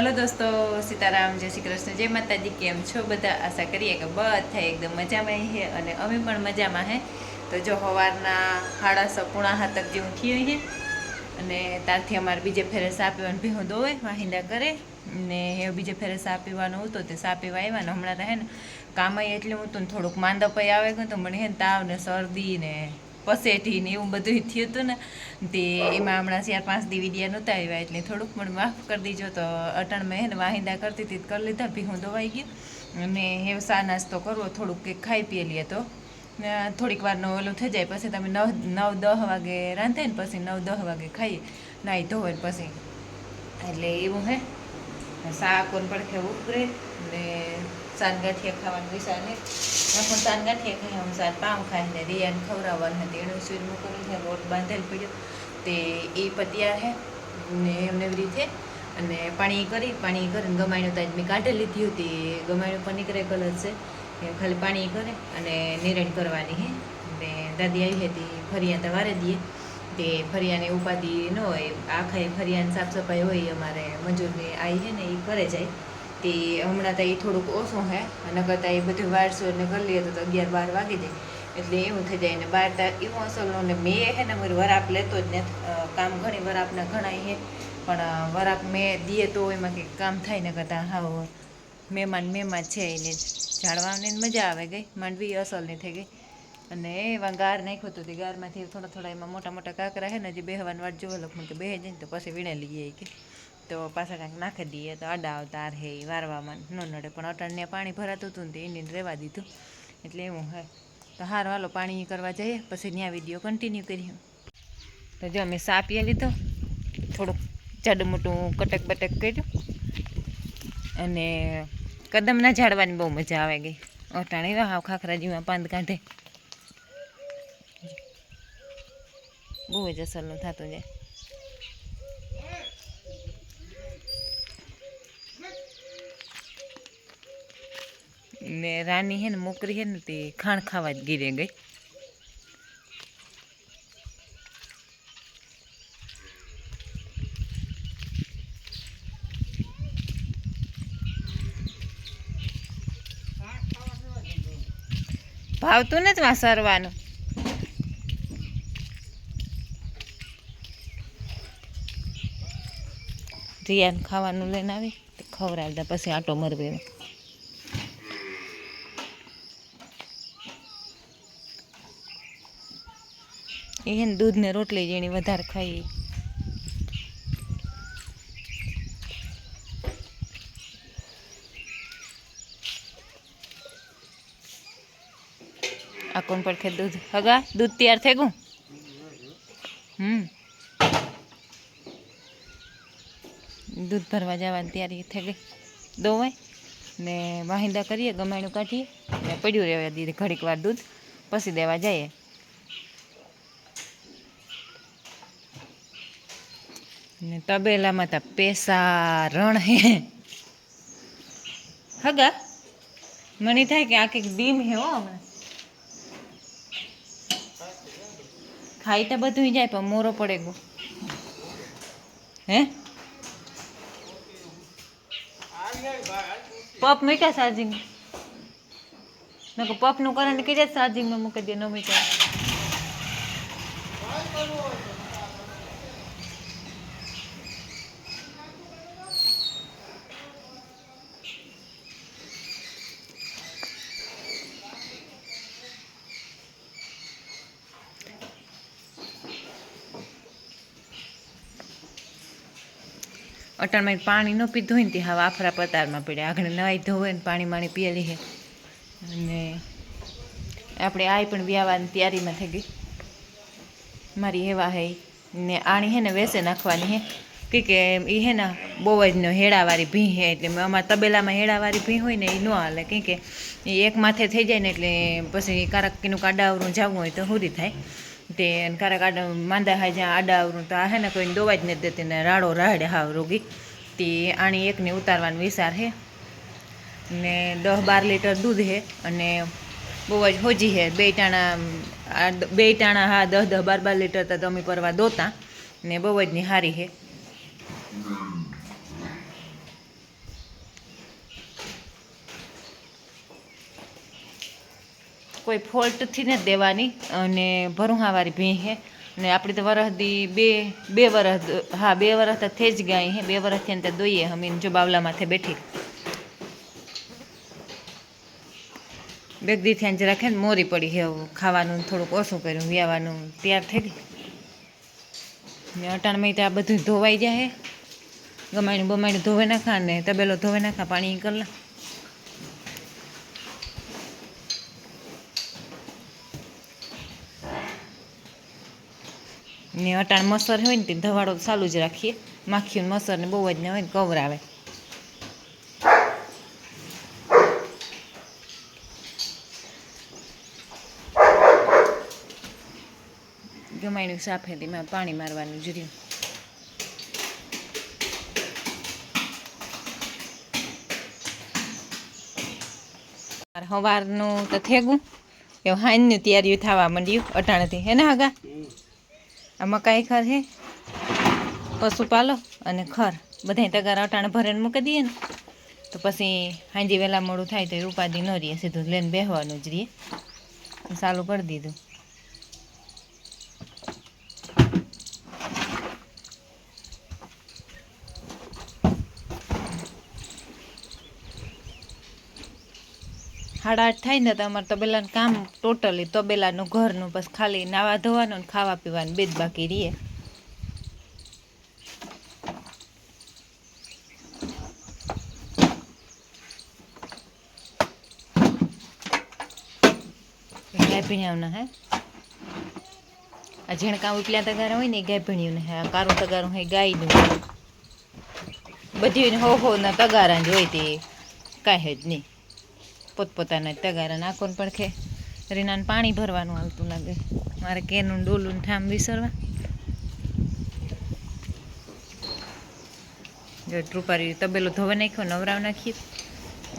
Hello દોસ્તો, સીતારામ, જય શ્રી કૃષ્ણ, જય માતાજી, કેમ છો? બધા આશા કરીએ કે બધા એકદમ મજામાં છે અને અમે પણ મજામાં હે. તો જો સવારના સાડા સો પૂણા હાથક જે થયું હોઈએ અને ત્યારથી અમારે બીજે ફેરે સા પીવાનું ભીહું દોવે વાહિંદા કરે, ને એ બીજે ફેરે સા પીવાનું હતું તે સા પીવા હમણાં રહે ને કામ એટલું હતું ને થોડુંક માંદપાઈ આવે ગયું તો મને હે તાવ ને શરદી ને પસેટી ને એવું બધું થયું હતું ને, તે એમાં હમણાં ચાર પાંચ દી વિડિયા નહોતા આવ્યા એટલે થોડુંક મને માફ કરી દીજો તો અટણ મેં હે ને વાહિંદા કરતી હતી કરી લીધા ભીહું દવાઈ ગયું. અને હેવ સા નાસ્તો કરવો, થોડુંક કંઈક ખાઈ પીએ લઈએ તો. થોડીક વારનો ઓલું થઈ જાય, પછી તમે નવ નવ, દહ વાગે રાંધે ને પછી નવ, દહ વાગે ખાઈએ નાહી ધોવે પછી. એટલે એવું હે. શાક પણ ઉકરે ને સાનગાંઠિયા ખાવાનું વિચાર ને હું સાન ગાંઠિયા ખાઈ હું સાત પામ ખાઈ ને રિયાને ખવડાવવાનું હતી એનું સૂર મૂકવાનું છે રોટ બાંધેલ પડ્યો. તે એ પતિયાર હે ને એમને એવી રીતે. અને પાણી કરી, પાણી કરીને ગમાણ્યું તો મેં કાઢી લીધી હતી. ગમાણ્યું પણ નીકળે કલર છે. એ ખાલી પાણી કરે અને નિરણ કરવાની હે. ને દાદી આવી હતી ફરી ત્યાં વારે દઈએ તે ફરિયાની ઉપાધિ ન હોય, આખા ફરિયાની સાફ સફાઈ હોય અમારે મજૂરની આવી છે ને એ કરે જાય. તે હમણાં તો એ થોડુંક ઓછું હે અને કરતાં એ બધું વારસો ને કરી લઈએ તો અગિયાર બાર વાગી જાય. એટલે એવું થઈ જાય ને બાર તાર એવું અસલનું ને મેં હે ને મારી વરાપ લેતો જ ને કામ ઘણી વરાપના ઘણા હે, પણ વરાપ મેં દીએ તો એમાં કંઈક કામ થાય ને કરતાં હા મહેમાન મહેમાન છે એને જાળવાની મજા આવે ગઈ, માંડવી અસલની થઈ ગઈ. અને એવા ગાર નાખ્યું હતો તે ગારમાંથી થોડા થોડા એમાં મોટા મોટા કાંકરા હે ને જે બેહવાની વાટ જોવા લોકો કે બેહે જાય ને તો પછી વીણે લઈએ કે. તો પાછા કાંઈક નાખી દઈએ, તો આડા આવતા હે એ વારવામાં, ન નડે. પણ અટાણને પાણી ભરાતું હતું ને એને રહેવા દીધું. એટલે એવું હે. તો હાર, હાલો, પાણી કરવા જઈએ, પછી ત્યાં વીડિયો કન્ટિન્યુ કરીએ. તો જો અમે સાપીએ લીધો, થોડુંક જાડું મોટું કટક બટક કર્યું. અને કદમના ઝાડવાની બહુ મજા આવે ગઈ. અટાણી હાવ ખાખરા જીવા પાંદ કાઢે. બહુ જ અસરનું થતું જાય ને રાની હે ને, મોકરી હે ને, તે ખાણ ખાવા જ ગીરે ગઈ. ભાવતું નથી માં રિયાને ખાવાનું લઈને આવી, તો ખવડાવતા પછી આટો મરવે એ હે ને દૂધ રોટલી જેણી વધારે ખાઈ. આ કોણ પડખે દૂધ? હગા, દૂધ તૈયાર થઈ ગયું? હમ. દૂધ ભરવા જવાની તૈયારી થઈ ગઈ. દોવાય ને વાહિંદા કરીએ, ગમાણું કાઢીએ ને પડ્યું રહેવા દીધું ઘડીક વાર દૂધ, પછી દેવા જઈએ. ને તબેલામાં તો પેસા રણ હે. હગા? મને થાય કે આ કંઈક ડીમ હે હો હમણાં? ખાઈ તો બધું જાય, પણ મોરો પડે ગો. હે? પપ મીઠા ચાર્જિંગ નકર પપનું કરંટ જાય ચાર્જિંગમાં મૂકી દે ન મીઠા અટાણમાં પાણી ન પીધું હોય ને તે હવે આફરા પતારમાં પડે આગળ નાહી ધોવે ને પાણી માણી પીએલી છે અને આપણે આઈ પણ વ્યાવાની તૈયારીમાં થઈ ગઈ. મારી એવા હે. ને આણી હે ને વેસે નાખવાની હે. કે કે એ હે ને બહુ જ ન હેડાવાળી ભીં હે. એટલે અમારા તબેલામાં હેડાવાળી ભીં હોય ને એ ન હાલે. કે એ એક માથે થઈ જાય ને એટલે પછી કારકીનું કાડાવરું જવું હોય તો હુરી થાય. તે કારક આડા માંદા હા જ્યાં આડા આવરું તો આ હે ને કોઈને દોવા જ નથી દેતી ને રાડો રાડે હાવ રોગી. તે આણી એકને ઉતારવાનો વિચાર હે. ને દસ બાર લીટર દૂધ હે અને બહુ જ હોજી હે. બે ટાણા બે ટાણા હા દસ દસ બાર બાર લીટર તો તમે પરવા દોતા ને બહુ જ ની હારી હે. કોઈ ફોલ્ટથી નથી દેવાની અને ભરૂહાવાળી ભેં હે. ને આપણી તો વરહદી બે બે વરસ હા, બે વરસ તો થઈ જ ગયા હે. બે વરસથી અંતે દોઈએ અમે જો બાવલા માથે બેઠી. બેગદી થયા જ રાખે ને મોરી પડી હે ખાવાનું થોડુંક ઓછું કર્યું, વ્યાવાનું તૈયાર થઈ ગઈ. ને અટાણમાં તો આ બધું ધોવાઈ જાય ગમાણું બમાણું ધોવે નાખા ને તબેલો ધોવે નાખા, પાણી કલા ને અટાણ મસર હોય ને તે ધવાડો ચાલુ જ રાખીએ. માખીઓ ને મસર ને બહુ જ ન હોય ને કવરાવે ગમાયણું સાફેદીમાં પાણી મારવાનું જુર્યું હવારનું તો થેગું. એવું હાંજનું તૈયારીઓ થવા માંડ્યું અટાણથી. હે ને હગા આ મકાઈ ખર હે. પશુપાલો અને ખર. બધાય તગાર અટાણ ભરીને મૂકી દઈએ ને. તો પછી હાંજી વહેલા મોડું થાય તો એ ઉપાધિ ન રહીએ સીધું લઈને બેસવાનું જ રહીએ ચાલુ કરી દીધું. સાડા આઠ થાય ને તો અમારે તબેલાનું કામ ટોટલી તબેલાનું, ઘરનું, બસ ખાલી નાવા ધોવાનું ને ખાવા પીવાનું બે જ બાકી રહીએ. ભીણ્યાવના હે? આ ઝીણકા ઉપલ્યા તગારા હોય ને ગાય ભીણ્યું હે? કારું તગારું હોય ગાયનું. બધી હો હો ના તગારા જ હોય તે કાંઈ જ નહીં. પોતપોતાના તગારા નાખોને પડખે રીનાને પાણી ભરવાનું આવતું લાગે. મારે કેનું ડોલું ઠામ વિસરવા. જો ટ્રુપારી તબેલો ધોવા નાખ્યો, નવરાવ નાખીએ.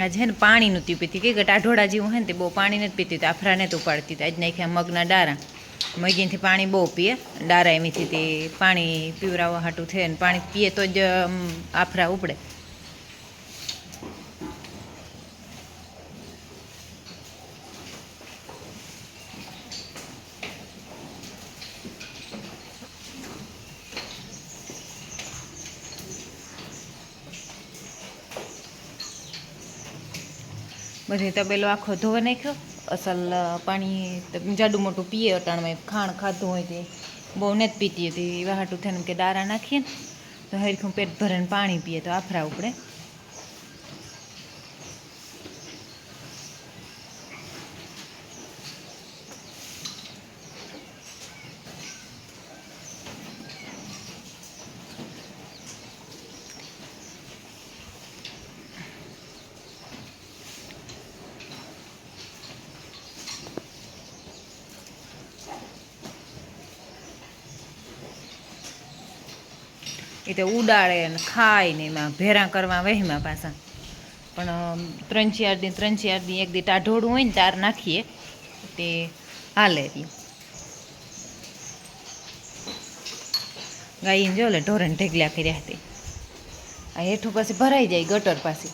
આ છે ને પાણી નહોતી પીતી. કે ટાઢોળા જેવું હોય ને તે બહુ પાણી નથી પીતી. તો આફરા તો ઉપાડતી. આજ નાખ્યા મગના ડારા. મગીથી પાણી બહુ પીએ. ડારા એમીથી તે પાણી પીવરાવવા હાટું થાય ને પાણી પીએ તો જ આફરા ઉપડે. બધી તબેલો આખો ધોવા નાખ્યો. અસલ પાણી જાડું મોટું પીએ, અટાણમાં ખાણ ખાધું હોય તે. બહુ નથી પીતી હતી. એવા હાટું થઈને કે દારા નાખીએ ને, તો હરખું પેટ ભરીને પાણી પીએ, તો આફરા ઉપડે. એ તો ઉડાડે ને ખાય ને એમાં, ભેરા કરવા વહીમાં પાછા. પણ ત્રણ ચાર દી ત્રણ ચાર દી એક દી ટાઢોળું હોય ને તાર નાખીએ, તે હાલે રહ્યું ગાઈને જો લે ઢોરણ ઢેગલા કર્યા હતી આ હેઠું પાસે ભરાઈ જાય ગટર પાસે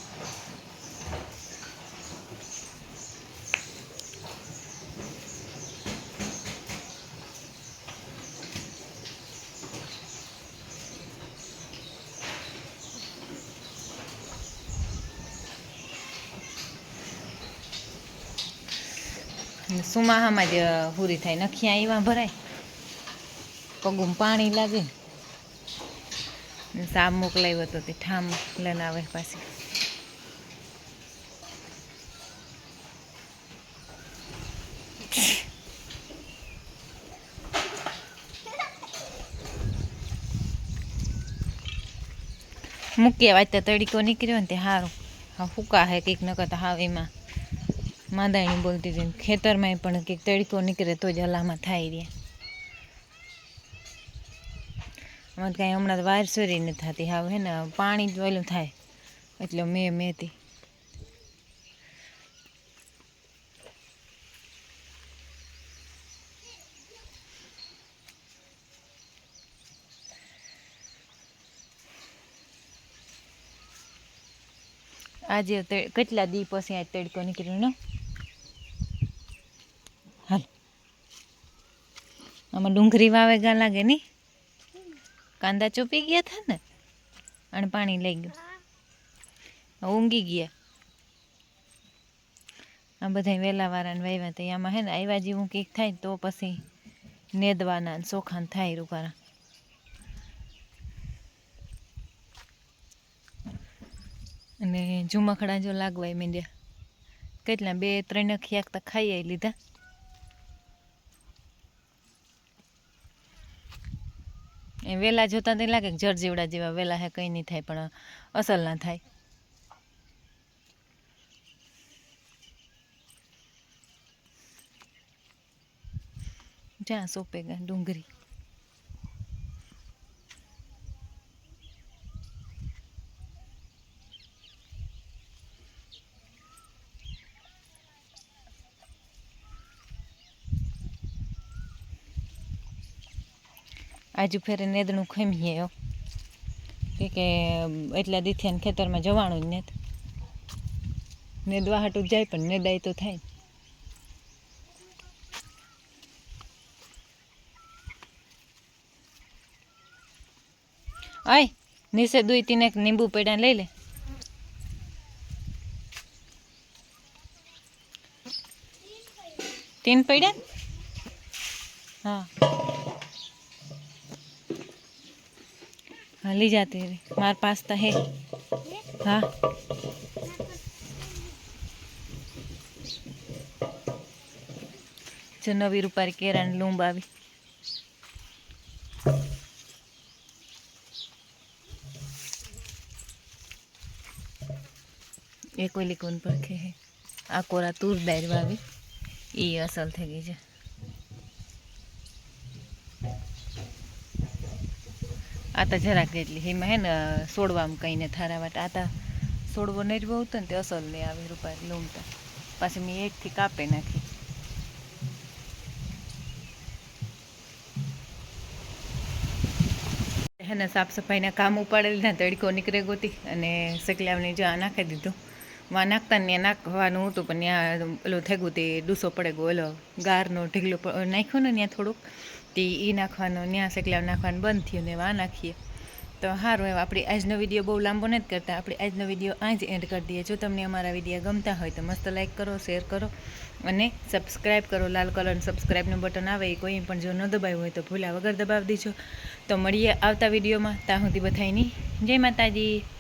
સુમાહામાં જ પૂરી થાય. નખિયા એવા ભરાય. પગું પાણી લાગે. સાબ મોકલાવ્યો તો તે ઠામ લઈને આવે પાછી. મૂકીએ વાંચતા તડીકો નીકળ્યો ને તે સારું હા ફૂકા હે કંઈક ન કરતા હાવ એમાં માદાણી બોલતી હતી ખેતરમાં પણ કંઈક તડકો નીકળે તો જ હલામાં થાય રહ્યા તો કાંઈ હમણાં વાર સોરી નથી થતી, હાવ હે ને, પાણી જ ઓલું થાય, એટલે મેં મેતી આજે કેટલા દી પછી આ તડકો નીકળ્યો ને? આમાં વાવે ગા લાગે નહીં કાંદા ચોપી ગયા હતા ને? અને પાણી લઈ ગયું. ઊંઘી ગયા. આ બધા વેલા વાળાને વાવ્યા તો આમાં હે ને આવ્યા જેવું કંઈક થાય તો પછી નેદવાના સોખાન થાય રૂપારા અને ઝુમખડા જો લાગવાય મીંડ્યા. કેટલા, બે, ત્રણ ખિયાક તો ખાઈ લીધા. એ વેલા જોતા તો લાગે જળ જીવડા જેવા વેલા હે, કંઈ નહીં થાય, પણ અસલ ના થાય. જ્યાં સોંપે ગયા ડુંગળી આજુ ફેરે નેદણું ખમીએ હો. કે એટલા દીથિયાને ખેતરમાં જવાનું જ નથી નેદવા હાટું જાય પણ નેદાય તો થાય. આય, નીચે દુઈ તીને લીંબુ પેડા લઈ લે. તીન પડ્યા? હા. हाँ ली जाती है हमारे पास तो है हाँ જો નવી રૂપારી કેરાની લૂંબ આવી એક ઓલી કોણ પરખે હે આ કોરા તુર દાર વાવી એ અસલ થઈ ગઈ છે આ તો જરાક એટલી એમાં હે ને, સોડવામાં કંઈને થારા વાટ. આ તો સોડવો નરવો હતો ને તે અસલ નહીં આવે રૂપારી લૂમતા પાછી મેં એકથી કાપે નાખી. હે ને સાફ સફાઈના કામ ઉપાડી લીધા તડકો નીકળે ગોતી અને સકલાવને જ્યાં નાખી દીધું. વા નાખતા ને નાખવાનું હતું, પણ ત્યાં ઓલો થઈ ગયું તે ડૂસો પડે ગયો. ઓલો ગારનો ઢીગલો પ- નાખ્યો ને ત્યાં થોડુંક. તે એ નાખવાનો ત્યાં સકલાવ નાખવાનું બંધ થયું ને વા નાખીએ. તો સારું એવા આપણે આજનો વીડિયો બહુ લાંબો નથી કરતા, આપણે આજનો વીડિયો આ જ એન્ડ કરી દઈએ. જો તમને અમારા વીડિયો ગમતા હોય તો મસ્ત લાઈક કરો શેર કરો અને સબસ્ક્રાઈબ કરો. લાલ કલરનું સબસ્ક્રાઈબનું બટન આવે, એ કોઈ પણ જો ન દબાવ્યું હોય તો ભૂલા વગર દબાવી દેજો. તો મળીએ આવતા વિડીયોમાં. ત્યાં સુધી બધાની જય માતાજી.